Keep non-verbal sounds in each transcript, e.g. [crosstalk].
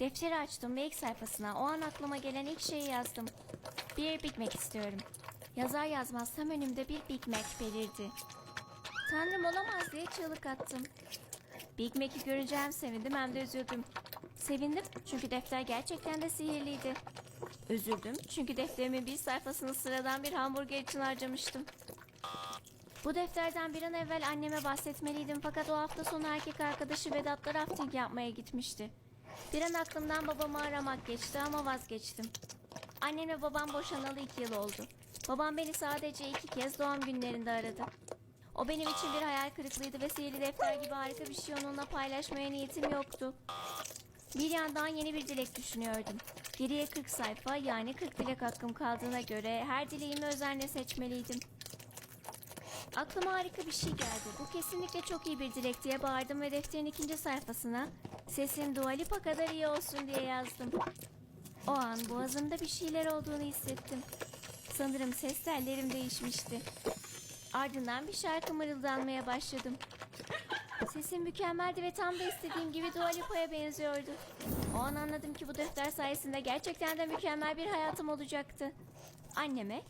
Defteri açtım ve ilk sayfasına o an aklıma gelen ilk şeyi yazdım. Bir Big Mac istiyorum. Yazar yazmaz tam önümde bir Big Mac belirdi. Tanrım olamaz diye çığlık attım. Big Mac'i görünce hem sevindim hem de üzüldüm. Sevindim çünkü defter gerçekten de sihirliydi. Üzüldüm çünkü defterimin bir sayfasını sıradan bir hamburger için harcamıştım. Bu defterden bir an evvel anneme bahsetmeliydim fakat o hafta sonu erkek arkadaşı Vedat'la rafting yapmaya gitmişti. Bir an aklımdan babamı aramak geçti ama vazgeçtim. Annemle babam boşanalı iki yıl oldu. Babam beni sadece iki kez doğum günlerinde aradı. O benim için bir hayal kırıklığıydı ve sihirli defter gibi harika bir şey onunla paylaşmaya niyetim yoktu. Bir yandan yeni bir dilek düşünüyordum. Geriye 40 sayfa yani 40 dilek hakkım kaldığına göre her dileğimi özenle seçmeliydim. Aklıma harika bir şey geldi. Bu kesinlikle çok iyi bir dilek diye bağırdım ve defterin ikinci sayfasına sesin Dua Lipa kadar iyi olsun diye yazdım. O an boğazımda bir şeyler olduğunu hissettim. Sanırım ses tellerim değişmişti. Ardından bir şarkı mırıldanmaya başladım. Sesim mükemmeldi ve tam da istediğim gibi Dua Lipa'ya benziyordu. O an anladım ki bu defter sayesinde gerçekten de mükemmel bir hayatım olacaktı. Anneme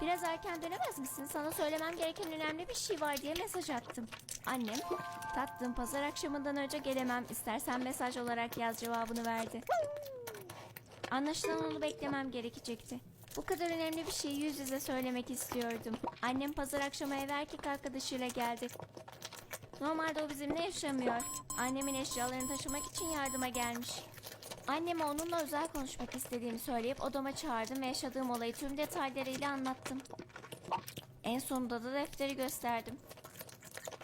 biraz erken dönemez misin sana söylemem gereken önemli bir şey var diye mesaj attım. Annem tatlım pazar akşamından önce gelemem istersen mesaj olarak yaz cevabını verdi. Anlaşılan onu beklemem gerekecekti. Bu kadar önemli bir şeyi yüz yüze söylemek istiyordum. Annem pazar akşamı eve erkek arkadaşıyla geldi. Normalde o bizimle yaşamıyor. Annemin eşyalarını taşımak için yardıma gelmiş. Anneme onunla özel konuşmak istediğimi söyleyip odama çağırdım ve yaşadığım olayı tüm detaylarıyla anlattım. En sonunda da defteri gösterdim.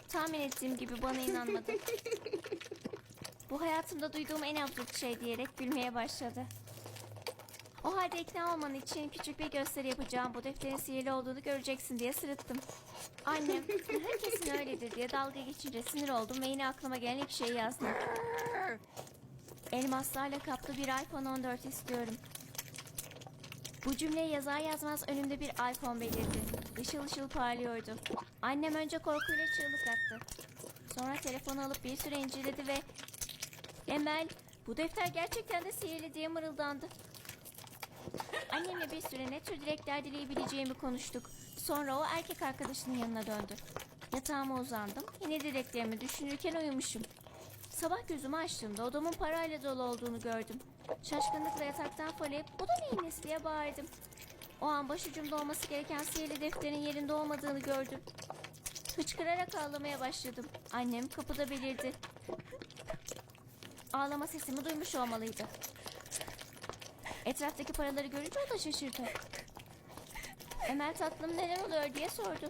Tahmin ettiğim gibi bana inanmadı. [laughs] Bu hayatımda duyduğum en absürt şey diyerek gülmeye başladı. O halde ikna olman için küçük bir gösteri yapacağım. Bu defterin sihirli olduğunu göreceksin diye sırıttım. Annem herkesin öyledir diye dalga geçince sinir oldum ve yine aklıma gelen ilk şeyi yazdım. Elmaslarla kaplı bir iPhone 14 istiyorum. Bu cümleyi yazar yazmaz önümde bir iPhone belirdi. Işıl ışıl parlıyordu. Annem önce korkuyla çığlık attı. Sonra telefonu alıp bir süre inceledi ve... Emel, bu defter gerçekten de sihirli diye mırıldandı. Annemle bir süre ne tür dilekler dileyebileceğimi konuştuk. Sonra o erkek arkadaşının yanına döndü. Yatağıma uzandım. Yine dileklerimi düşünürken uyumuşum. Sabah gözümü açtığımda odamın parayla dolu olduğunu gördüm. Şaşkınlıkla yataktan fırlayıp bu da neyin nesi diye bağırdım. O an başucumda olması gereken sihirli defterin yerinde olmadığını gördüm. Hıçkırarak ağlamaya başladım. Annem kapıda belirdi. Ağlama sesimi duymuş olmalıydı. Etraftaki paraları görünce o da şaşırdı. Emel tatlım neler oluyor diye sordu.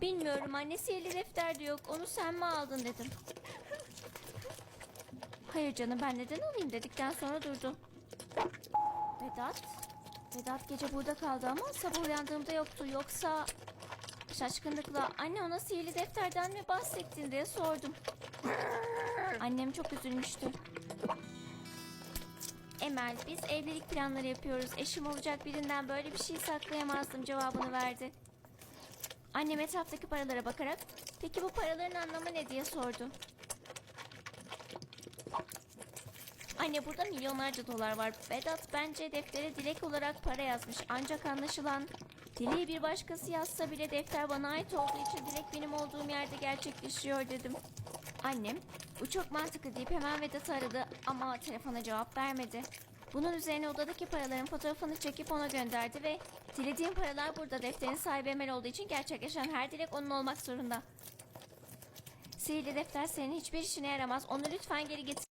Bilmiyorum anne sihirli defter de yok onu sen mi aldın dedim. Hayır canım ben neden alayım dedikten sonra durdu. Vedat? Vedat gece burada kaldı ama sabah uyandığımda yoktu yoksa... Şaşkınlıkla anne ona sihirli defterden mi bahsettin diye sordum. Annem çok üzülmüştü. Emel biz evlilik planları yapıyoruz. Eşim olacak birinden böyle bir şey saklayamazdım cevabını verdi. Annem etraftaki paralara bakarak peki bu paraların anlamı ne diye sordu. Anne burada milyonlarca dolar var. Vedat bence deftere dilek olarak para yazmış. Ancak anlaşılan dileği bir başkası yazsa bile defter bana ait olduğu için dilek benim olduğum yerde gerçekleşiyor dedim. Annem bu çok mantıklı deyip hemen Vedat'ı aradı ama telefona cevap vermedi. Bunun üzerine odadaki paraların fotoğrafını çekip ona gönderdi ve dilediğim paralar burada defterin sahibi Emel olduğu için gerçekleşen her dilek onun olmak zorunda. Sihirli defter senin hiçbir işine yaramaz. Onu lütfen geri getir.